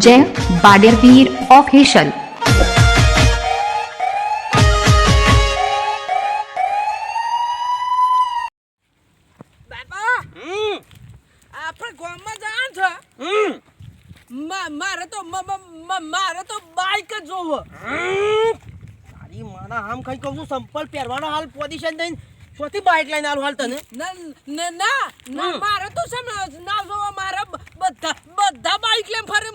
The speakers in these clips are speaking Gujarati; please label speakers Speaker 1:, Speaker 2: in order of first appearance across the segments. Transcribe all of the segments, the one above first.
Speaker 1: જય બાડેરવીર ઓફિશિયલ
Speaker 2: બાપા આપણે ગામમાં જવાનું છે મારે તો મારે તો બાઈક જ જોવો
Speaker 3: તારી માના આમ કઈ કહું છું સંપલ પહેરવાનો હાલ પોઝિશન દઈને શોથી બાઇક લઈને આલું હાલ તને?
Speaker 2: ના ના મારે તો શેમ ના- જોવા મારે બધા બધા બાઈક લઈને ફરે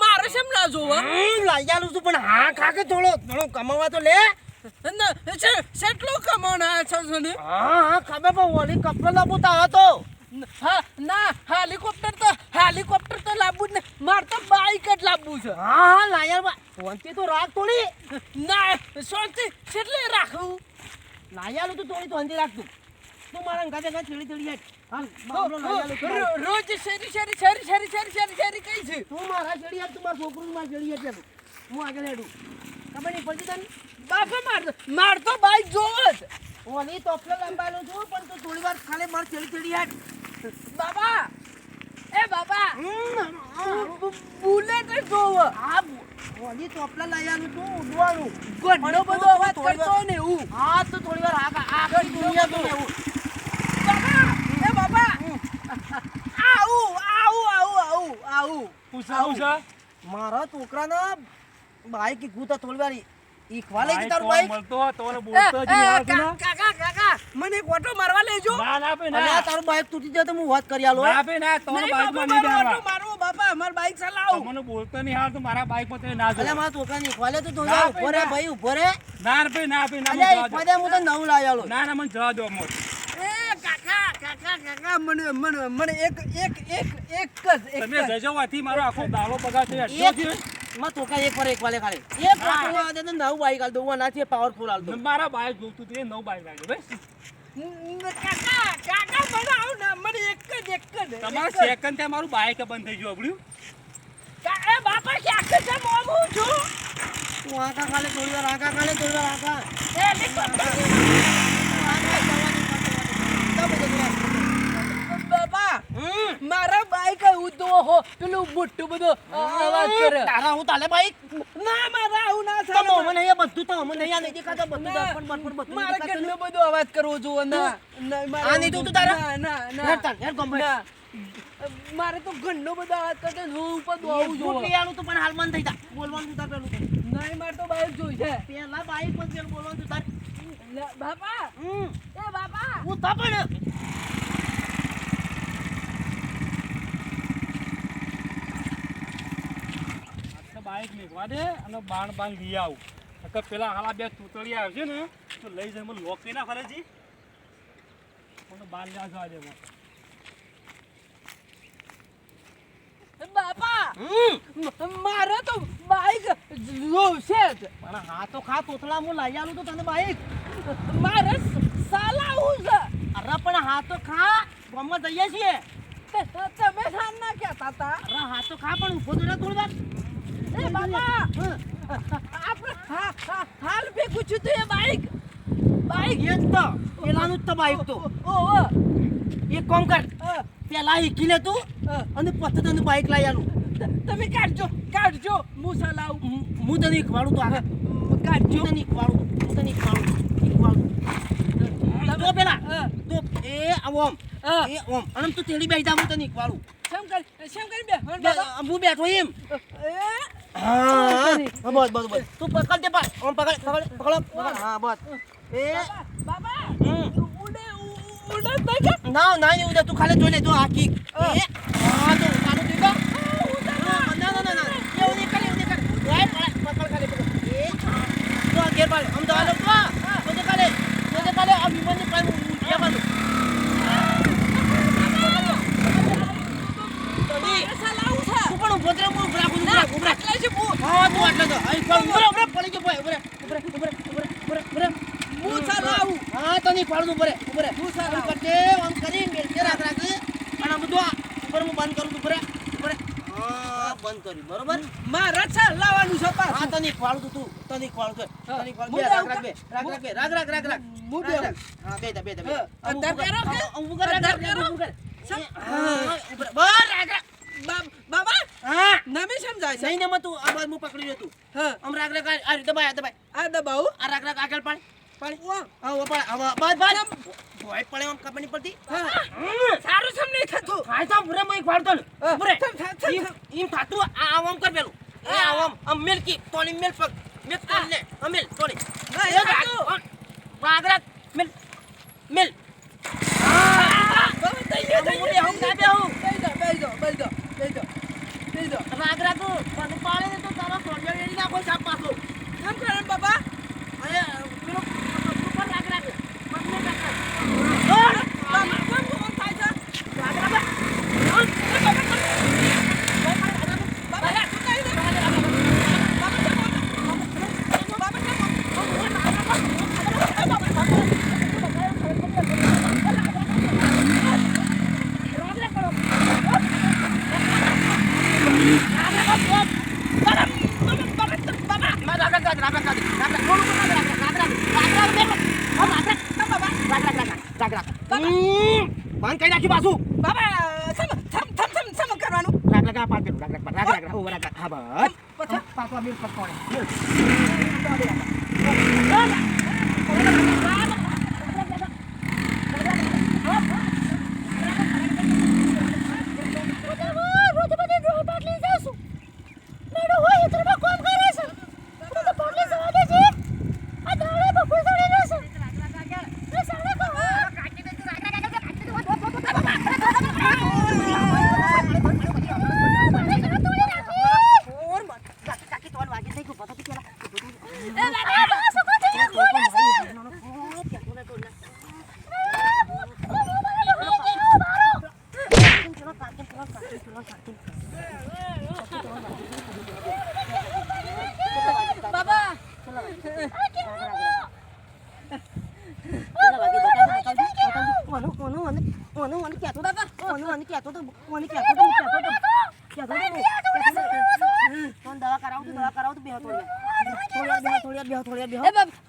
Speaker 2: મારે શેમ ના જોવો.
Speaker 3: લઈ આલું છું પણ હા ખા કે થોડો થોડો કમાવા તો લે.
Speaker 2: કેટલું કમાણા છે ને?
Speaker 3: હા હા ખબર પણ ઓલી કપડો લાવવો તો હતો
Speaker 2: હા ના હેલિકોપ્ટર તો હેલિકોપ્ટર તો લાવવું જ ને મારે તો બાઈક જ લાવવું છે.
Speaker 3: હા હા લાયા ફોનથી તો રાખ થોડી.
Speaker 2: ના શાંતિ કેટલે રાખવું
Speaker 3: લાયાલું તું થોડી અંધી રાખતું તું મારા ગાતે ગાતે ચડી ચડી જાય હા બાબરો લાયાલું તું
Speaker 2: રોજ શેરી શેરી શેરી શેરી શેરી શેરી શેરી કઈ છે?
Speaker 3: તું મારા ચડી જાય તું મારા છોકરું મારા ચડી તું હું આગળ હેડું. ખબર નહીં પડતી તને?
Speaker 2: બાપા મારતો માર તો બાઈક જોવો જ.
Speaker 3: ઓલી તોફલો લંબાયેલો છું પણ તું થોડી વાર ખાલી માર ચડી ચડી હેડ
Speaker 2: બાબા! એ બાબા
Speaker 3: હા.
Speaker 2: બુલેટ જોવો?
Speaker 3: આ ઓલી તોફલા લાયાલું તું ઉડવાનું.
Speaker 2: ઘણો બધો અવાજ કરતો ને એવું.
Speaker 3: હા તો થોડી વાર આગળ આખી દુનિયા તું એવું.
Speaker 2: બાબા એ બાબા આવું આવું આવું આવું આવું.
Speaker 4: પૂછાવું છે
Speaker 3: મારા છોકરાના બાઈક ઈકવું તો થોડી વાર ઈખવા લઈ તારું બાઈક?
Speaker 4: મળતો
Speaker 2: તો
Speaker 4: બોલતો જ
Speaker 2: એ,
Speaker 4: નહીં આવતું
Speaker 2: કા- કાકા કાકા મને એક ઓટો મારવા લેજો.
Speaker 4: ના ના પે ના.
Speaker 3: તારું બાઈક તૂટી જાય તો હું વાત કરી આલો
Speaker 4: ના પે ના તોને
Speaker 2: નહીં
Speaker 4: બાઈકમાં નહીં જવા
Speaker 2: મારો બાપા અમાર બાઈક ચલાવું.
Speaker 4: મને બોલતો નહીં આવડતું મારા બાઈક પર તે ના
Speaker 3: અલ્યા મારા છોકરાને ઈકવા ખોલે તો
Speaker 4: ના
Speaker 3: ઊભો રે
Speaker 4: ભાઈ,
Speaker 3: ઊભો રે.
Speaker 4: ના પે ના પે ના
Speaker 3: અલ્યા ઈકવા હું તો નવું લાવી આલો.
Speaker 4: ના ના મને જવા દો
Speaker 2: મોટ કાકા કાકા કાકા મને મને મને એક એક એક એક જ
Speaker 4: તમે જજો વાથી મારો આખો દાળો બગાડ થઈ
Speaker 3: એક. માં છોકરા એક પર એક વાલે ખાલી. એક વાલે તો નવું બાઈક આલ છે પાવરફુલ આલ
Speaker 4: મારા બાઈક જોતું હતું એ નવું બાઈક લાગ્યું ભાઈ.
Speaker 2: ન- કાકા કાકા મને આવું ના મને એક જ એક જ
Speaker 4: તમારા સેકન્ડ ત્યાં મારું બાઈક બંધ થઈ ગયું અબડ્યું
Speaker 2: કાકા એ બાપા કે છે મોમું છું.
Speaker 3: તું આખા ખાલે થોડી વાર આખા ખાલે થોડી વાર આખા.
Speaker 2: એ
Speaker 3: હમ
Speaker 2: મારા બાઈક ઉદો હો પેલું મોટું બધું અવાજ કરે.
Speaker 3: તારા હું તાલે બાઈક?
Speaker 2: ના મારા આવું ના
Speaker 3: તો મને અહીંયા બધું તો મને અહીંયા નહીં દેખાતા બધું દર્પણ બર્પણ બધું
Speaker 2: મારે કેટલો બધો અવાજ કરવો જોવો ના.
Speaker 3: આ નહીં તું તારા?
Speaker 2: ના ના ના.
Speaker 3: હેડ તાર, ગમે.
Speaker 2: મારે તો ઘણો બધો અવાજ કરતો હું ઉપર દોડવું જોવો
Speaker 3: મોટી તો પણ હાલ બંધ થઈ તા બોલવાનું તું પેલું
Speaker 2: નહીં મારે તો બાઈક જોઈશે
Speaker 3: પેલા બાઈક પર બોલવાનું તું તાર.
Speaker 2: બાપા. એ બાપા.
Speaker 3: હું તા
Speaker 4: બાઈક મેકવા દે અને બાણ બાણ લઈ આવું. નકર પેલા હાલા બે તૂતળી આવશે ને તો લઈ જાય મને લોક કરી ના ફરેજી મને બાર લ્યા જવા દે
Speaker 2: બાપા! મારે તો બાઈક જોશે જ.
Speaker 3: પણ હા તો ખા તોતલા હું લઈ આલું તો તને બાઈક.
Speaker 2: મારે સાલાવું છે.
Speaker 3: અરે પણ હા તો ખા ગામમાં જઈએ છીએ.
Speaker 2: તમે સાન ના કહેતા હતા
Speaker 3: અરે હા તો ખા પણ ઊભો તો રહે થોડી વાર.
Speaker 2: એ
Speaker 3: હમ.
Speaker 2: આપણે હાલ ભેગું છું તું એ બાઈક? બાઈક?
Speaker 3: એ જ તો. પેલાનું જ તો બાઈક તો.
Speaker 2: ઓ
Speaker 3: એક કામ કર. પેલા ઈકી લે તું અને પછી તને બાઈક લઈ આલું.
Speaker 2: તમે કાઢજો કાઢજો. હું સલાવ
Speaker 3: હું- તને ઈકવાડું તો આગળ
Speaker 2: કાઢજો.
Speaker 3: તને ઈકવાડું હું તને ઈકવાડું તો પેલા તો એ ઓમ એ ઓમ અને તું તેડી બેસી જા હું તને ઈકવાડું
Speaker 2: શેમ કરી શેમ કરી બે બાબા
Speaker 3: હું બેઠો એમ.
Speaker 2: એ
Speaker 3: હા. બસ બસ બસ. તું પકડ દે પાસ ઓમ પકડ પકડ પકડો પકડ હા બસ. એ.
Speaker 2: બાબા. ઉડે ઉડે તઈ કે?
Speaker 3: ના ના નહીં ઉદા તું ખાલી જોઈ લે જો આ કિક. એ. હા તો થઈ ગયો. ના ના ના ના. એવું નહીં કરે નહીં કરે રાઈટ પકડ ખાલી પકડ. એ. તો આ ઘેર પાડ. તો લોકો આ. તો તે કાલે તો તે કાલે આ વિમાનની પાઈ ઉઠ્યાવાનું તદી
Speaker 2: એ સલાવું છે
Speaker 3: તું પણ ઊભો રહે હું ઉભરા હું
Speaker 2: ના
Speaker 3: ઉભરા ઉભરા
Speaker 2: એટલે જ હું
Speaker 3: હા તું આટલો તો અહીં પણ ઉભરા ઉભરા પડી ગયો ભાઈ ઉભરા ઉભરા ઉભરા ઉભરા ઉભરા ઉભરા
Speaker 2: હું સલાવું
Speaker 3: હા તો નહીં પાડું ઉભરે ઉભરે
Speaker 2: હું સાલા.
Speaker 3: આમ કરજે આમ કરી મેલજે રાખ રાખ. અને બધું ઉપર હું બંધ કરું ઉભરે હા બંધ કરી બરોબર?
Speaker 2: મારે છે લાવવાનું છે
Speaker 3: હા
Speaker 2: પાછું
Speaker 3: તો ખવાડું તું તું તો ખવાડું તો રાખ રાખ બે રાખ રાખ બે રાખ રાખ રાખ રાખ.
Speaker 2: હું
Speaker 3: રાખ, હા બે તા તા તા. કર.
Speaker 2: કે?
Speaker 3: કર રાખ રાખ રાખ, કર
Speaker 2: બાબા.
Speaker 3: હા.
Speaker 2: નમી સમજાય
Speaker 3: નહીં ને તું આ બાજુ પકડી લે તું
Speaker 2: હા.
Speaker 3: આમ રાગ રાગ આ દબાય.
Speaker 2: આ દબાવું?
Speaker 3: આ રાખ રાખ આગળ પાડ.
Speaker 2: પણ
Speaker 3: હાય તો પાડે તો તારો સોડિયો નાખો સાપ પાછો.
Speaker 2: કેમ કરે બાબા
Speaker 3: અરે પેલો ઉપર રાગ રાગ પગને રાગ રાગ
Speaker 2: બાબા કોણ કોણ થાય છે
Speaker 3: રાગ રાગ
Speaker 2: બાબા શું થાય છે? બાબા કેમ બોલતો? બાબા કેમ બોલતો?
Speaker 3: કરી નાખ્યું પાછું
Speaker 2: બાબા સમ સમ સમ સમ સમ કરવાનું
Speaker 3: રાગ લગા પાડ પેલું રાગ રાગ રાગ રાગ રાગ રાગ રાગ હા બસ
Speaker 2: પછી
Speaker 3: પાછો આ મિલ પર કોણે મિલ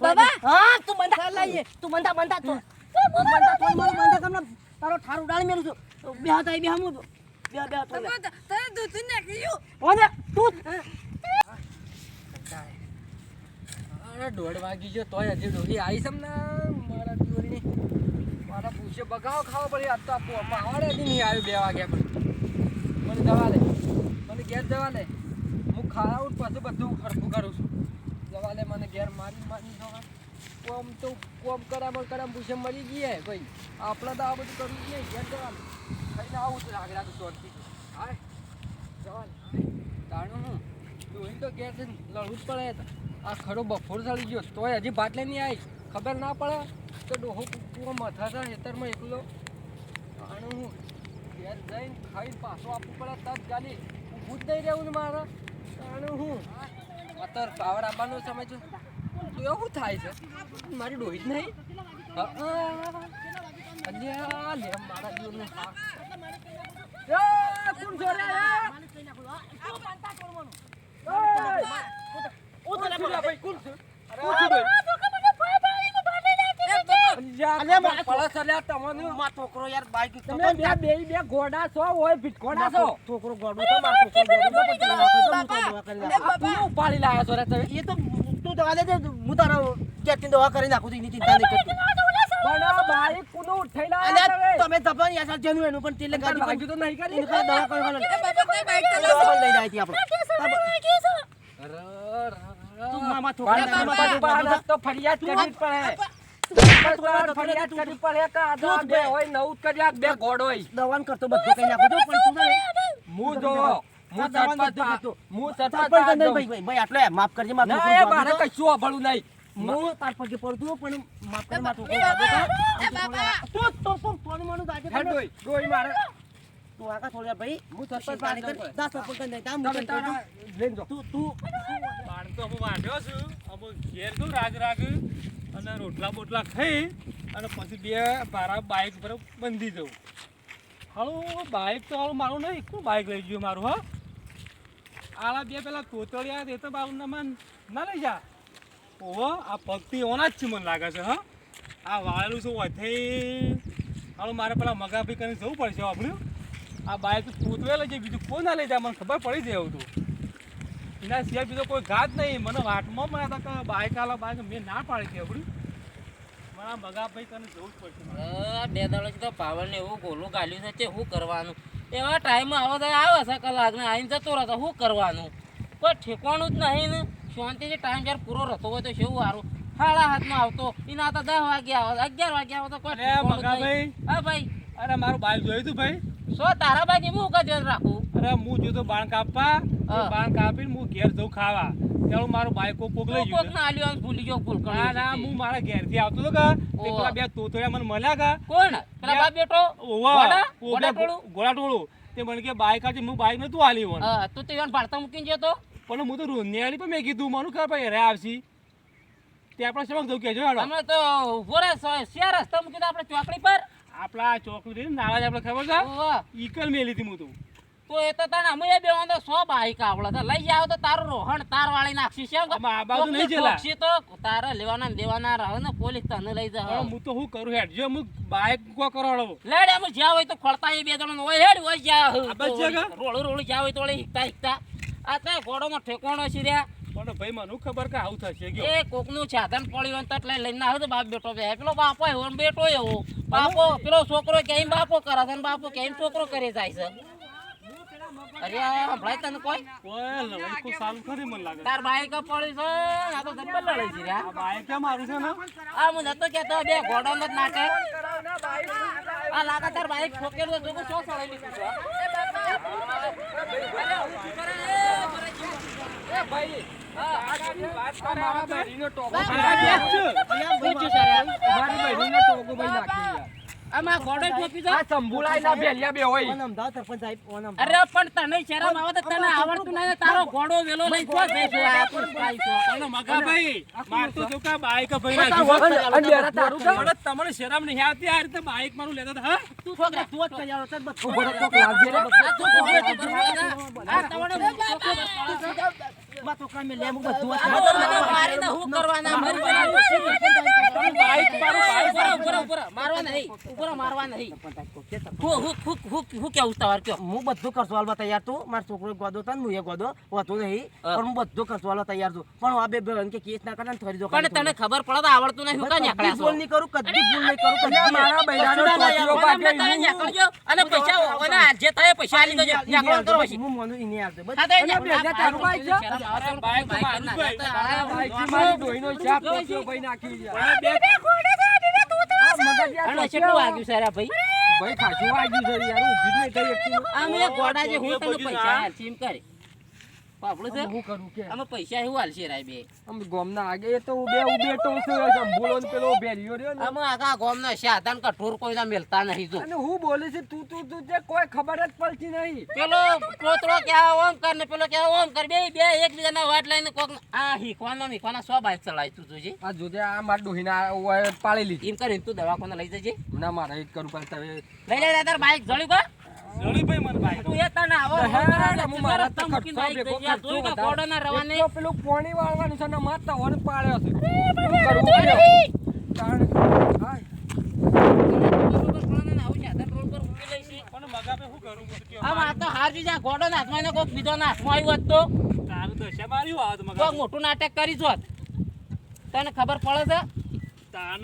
Speaker 2: બાબા
Speaker 3: હા તું બંધા લાઈએ. તું બંધા બંધા તું. તું બંધા થોડી મારું બંધા કમલા તારો ઠારું ડાળી મેલું છું. બે હતા બે હમું બે બે થોડી
Speaker 2: તને દૂધ નાખ્યું.
Speaker 3: ઓને તું.
Speaker 5: અરે દોઢ વાગી ગયો તોય હજી ડોહી આવી છે ને. મારા પૂછે, બગાવ ખાવો પડે આજ તો આપો આવડે હજી નહીં આવ્યું, બે વાગ્યા પણ મને જવા લે મને ઘેર જવા લે હું ખાવું પછી બધું ખરખું કરું છું. જવા લે મને ઘેર મારી મારી દવા કોમ તો, કોમ કરામ કરામ પૂછે, મરી ગઈ ભાઈ. આપણે તો આ બધું કરવું જ ઘેર જવા દે. ખાઈને આવું છું રાગ રાગ સોરથી હાય, જવા તાણું હું. ડોહી તો ઘેર છે લડવું જ પડે. આ ખરો બફોર ચડી ગયો. તોય હજી બાટલે નહીં આવી. ખબર ના પડે? તો ડોહો કુકુઓ મથા છે ખેતરમાં એકલો આનું હું ઘેર જઈને ખાઈને પાછો આપવું પડે તત ગાલી. ઊભું જ નહીં રહેવું ને મારે. આનું હું અત્યારે પાવર આપવાનો સમય છે. તો એવું થાય છે? મારી ડોહી જ નહીં. અલ્યા લે મારા જીવને કોણ છો રે, એ? ભાઈ કોણ છે
Speaker 3: અલ્યા,
Speaker 5: પળસ અલ્યા તમને
Speaker 3: માં છોકરો યાર બાઈક
Speaker 5: તમે બે બે બે ઘોડા છો હોય ભીટકોડા છો.
Speaker 3: છોકરો ગોડો તો મારો છોકરો ગોડો તો પણ તને વાંખો તો હું તને દવા કરી નાખું.
Speaker 5: આ તું ઉપાડી લાયા છો રે
Speaker 3: એ તો તું દવા દે દે, હું તારો કેટની દવા કરી નાખું છું એની ચિંતા નહીં કરતી.
Speaker 5: પણ બાઈક કુનું ઉઠાઈ લાયા
Speaker 3: અલ્યા
Speaker 5: તમે?
Speaker 3: તમે જપાન યાર જેનું એનું પણ તેલે ગાડી
Speaker 5: તો નહીં કરી.
Speaker 3: દવા કરવાનો. લઈ જાય છે આપણે. તું મામા છોકરા
Speaker 5: તો ફરિયાદ કરવી જ પડે.
Speaker 3: દવાન કરતો બધું તું
Speaker 5: હું
Speaker 3: થોડ્યા ભાઈ
Speaker 5: હું સરપંચ પાણી
Speaker 3: કર
Speaker 5: જઉં
Speaker 3: દસ સરપંચ નહીં તામ. તું તું
Speaker 4: તો હું વાંધ્યો છું ઘેર છું રાગ રાગ અને રોટલા બોટલા ખાઈ અને પછી બે મારા બાઇક પર બંધી જવું હાલો બાઇક તો હાલો મારું નહીં, કોણ બાઇક લઈ ગયું મારું, હા? આલા બે પેલા કોતળિયા તે તો મારું ના માન, ના લઈ જા. ઓહો, આ પગથી ઓના જ છે મને લાગે છે, હા? આ વાળેલું શું વધે હાલો, મારે પેલા મગાભી કરીને જવું પડશે આપણું. આ બાઇક પોતવે લઈ જાય, બીજું કોઈ ના લઈ જાય, મને ખબર પડી જાય એવું તો. એના સિવાય બીજો કોઈ ઘાત નહીં. મને વાટમાં પણ હતા કે બાઇક આલો બાઇક મેં ના પાડી હતી આપણી મારા મગાભાઈ તને જવું જ પડશે
Speaker 6: બે દાડોથી તો પાવર ને એવું ગોલું ગાલ્યું છે તે શું કરવાનું? એવા ટાઈમ આવો તો આવે છે કલાક ને આવીને જતો રહેતો શું કરવાનું? કોઈ ઠેકવાનું જ નહીં ને. શાંતિથી ટાઈમ જ્યારે પૂરો રહેતો હોય તો શું સારું? સાડા હાથમાં આવતો. એના તો દસ વાગે આવે અગિયાર વાગે આવે તો કોઈ. હા ભાઈ.
Speaker 4: અરે મારું બાઈક જોયું તું ભાઈ?
Speaker 6: સો તારા બાકી હું કદી રાખું?
Speaker 4: અરે હું જોતો બાણ કાપવા બાણ કાપીને હું ઘેર જઉં ખાવા. ત્યારે મારું બાઇક કોક લઈ
Speaker 6: કોક ના આલ્યો આમ ભૂલી ગયો ભૂલ
Speaker 4: ના ના હું મારા ઘેરથી આવતો હતો કે તે પેલા બે તોતોયા મને મળ્યા કા
Speaker 6: કોણ? પેલા બાપ બેટો?
Speaker 4: ઓવા
Speaker 6: ગોડા?
Speaker 4: ટોળું
Speaker 6: ગોડા ટોળું?
Speaker 4: તે મને કે બાઈક આજે હું બાઇક નતું આલી વણ.
Speaker 6: હા તું તો ભારતા મૂકીને જતો?
Speaker 4: પણ હું તો રોને આલી પણ મેં કીધું મને ખબર ભાઈ રે આવશી. તે આપણે સમક્ષ જવું કહેજો હેડો
Speaker 6: અમે તો ઊભો રહે શિયા રસ્તા મૂકી આપણે ચોકડી પર.
Speaker 4: આપણા ચોકડી નાળા જ આપણે ખબર છે? ઈકલ મેલી હતી હું તો
Speaker 6: તો એ તો તને અમે બે વાંધો સો બાઈક આવડે છે. લઈ જાવ તો તારું રોહણ તાર વાળી નાખશી છે
Speaker 4: આ બાજુ નહીં જેલા.
Speaker 6: તો તારે લેવાના ને દેવાના રહે ને પોલીસ તને લઈ જા
Speaker 4: હું તો શું કરું હેડ. જો હું બાઈક કો કરાવડો
Speaker 6: લેડ એમ જ્યાં હોય તો ખોળતા એ બે જણ હોય હેડ હોય જ્યાં રોળું રોળું જ્યાં હોય તો વળી હિકતા હિકતા. આ તો ઘોડોનો ઠેકોણો છે રહ્યા
Speaker 4: પણ ભાઈ મને ખબર કે આવું થશે? ગયો.
Speaker 6: એ કોકનું સાધન પડ્યું હોય તો એટલે લઈને આવ્યો તો બાપ બેટો બે પેલો બાપો એવો બેઠો બેટો એવો. બાપો? પેલો છોકરો કેમ બાપો કરે છે બાપો કેમ છોકરો કરી જાય છે. અરે સંભળાય તને કોઈ
Speaker 4: ઓય લડાઈ કોઈ સારું ખરી મને લાગે
Speaker 6: તાર બાઈક પડી છે આ તો જબ્બર લડે છે રે આ.
Speaker 4: બાઇક કેમ મારું છે ને
Speaker 6: આ હું નતો કેતો બે ઘોડો મત નાખે આ લાગે તાર બાઈક શું સળાઈ લીધું છે કરે છે. એ ભાઈ
Speaker 5: મારા. બહેરીનો
Speaker 6: રે.
Speaker 5: મારી બહેરીનો ટોકો ભાઈ નાખી
Speaker 6: આમાં ઘોડો ઠોકી છે
Speaker 5: આ સંભુલાઈના ભેલિયા બે હોય
Speaker 3: ઓન અમદાવાદ સરપંચ સાહેબ ઓનમ
Speaker 6: અરે પણ તને શરમ આવે તો તને આવડતું નહીં તારો ગોડો વેલો લઈ છો જો આ તું ભાઈ છો.
Speaker 4: પણ મગાભાઈ માર તો જો કા બાઈક ભાઈ
Speaker 5: ના તારું?
Speaker 4: પણ તમને શરમ નહીં આવતી આ રીતે બાઈક મારું લેતા હા
Speaker 6: તું છોકરા, તું
Speaker 3: તું જ કઈ આવડે છે બધું.
Speaker 5: ઊભો તો લાવજે રે.
Speaker 6: આ તું દે. તમારે છોકરો
Speaker 3: મેં લેવું બધું
Speaker 6: આ તો હું કરવાના મરી જવાનું.
Speaker 4: બાઇક
Speaker 6: ઉપર રહો. મારવા નહીં ઉપર મારવા નહીં હું હું હું હું હું કેવું તમારે કયો
Speaker 3: હું બધું કરશું હાલવા તૈયાર છું મારો છોકરો ગોદો તન હું એ ગોદો હોતો નહીં પણ હું બધું કરશું હાલવા તૈયાર છું પણ આ બે બેન કે કેસ ના કરે ને ફરી દો
Speaker 6: પણ તને ખબર પડે તો આવડતું નહીં હું કાં નીકળ્યા?
Speaker 3: ભૂલ નહીં કરું કદી ભૂલ નહીં કરું કદી
Speaker 5: મારા બૈરાનો
Speaker 6: ઓને
Speaker 5: પાકે
Speaker 6: અને પૈસા ઓને આજે થાય પૈસા આલી દેજો નીકળો તો પછી
Speaker 3: હું મોનું ઈને આવતો બસ
Speaker 6: હા, તો
Speaker 5: ભાઈ.
Speaker 6: કેટલું વાગ્યું છે ભાઈ?
Speaker 5: ભાઈ ખાસું વાગ્યું છે યાર ઊભી જ નહીં થઈ
Speaker 6: એ ગોડા જે હું તને પૈસા એમ કરે. પાપડું છે.
Speaker 5: હું કરું કે?
Speaker 6: આમાં પૈસા એવું હાલશે રાય બે?
Speaker 5: ગોમના આગે એ તો બે તો છે સંભુલો ને પેલો ભેરિયો રહ્યો ને.
Speaker 6: આમાં આખા ગામના સાધન કઠોર કોઈના મેલતા નહીં જો.
Speaker 5: અને હું બોલે છે તું તું તું તે કોઈ ખબર જ પડતી નહીં.
Speaker 6: પેલો પોતળો કે ઓમ કર ને પેલો ક્યાં ઓમ કર બે બે એકબીજાના વાટ લઈને કોક આ હીકવાનો હીકવાના સો બાઈક ચલાવી તું જોજે.
Speaker 5: આ જોજે આ માર ડોહીના પાળી લીધી.
Speaker 6: એમ કરીને તું દવાખાને લઈ જજે.
Speaker 5: ના મારે એ કરું પડે તમે
Speaker 6: લઈ લે તાર બાઈક જળ્યું કા
Speaker 5: પેલું પોણી વાળવાનું છે ને મારતા હોર પાડ્યો છે.
Speaker 6: મોટું નાટક કરી જોત. તને ખબર પડે છે?
Speaker 4: તાન?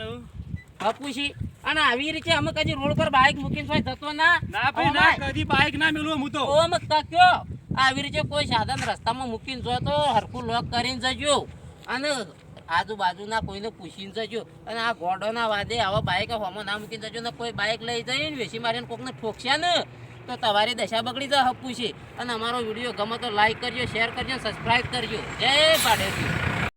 Speaker 6: હપુશી અને આવી રીતે અમે કદી રોડ પર બાઈક મૂકીને કોઈ જતો ના.
Speaker 4: ના ભાઈ ના કદી બાઇક ના મેળવું હું તો.
Speaker 6: ઓમ તક્યો આવી રીતે કોઈ સાધન રસ્તામાં મૂકીને જો તો હરખું લોક કરીને જજો. અને આજુબાજુના કોઈને પૂછીને જજો. અને આ ગોડોના વાદે આવા બાઈક હોમાં ના મૂકીને જજો ને કોઈ બાઈક લઈ જઈને વેસી મારીને કોકને ઠોકશે ને તો તમારી દશા બગડી જાય હપ્પુ છે અને અમારો વીડિયો ગમે તો લાઈક કરજો શેર કરજો સબસ્ક્રાઈબ કરજો. જય ભાડેજી.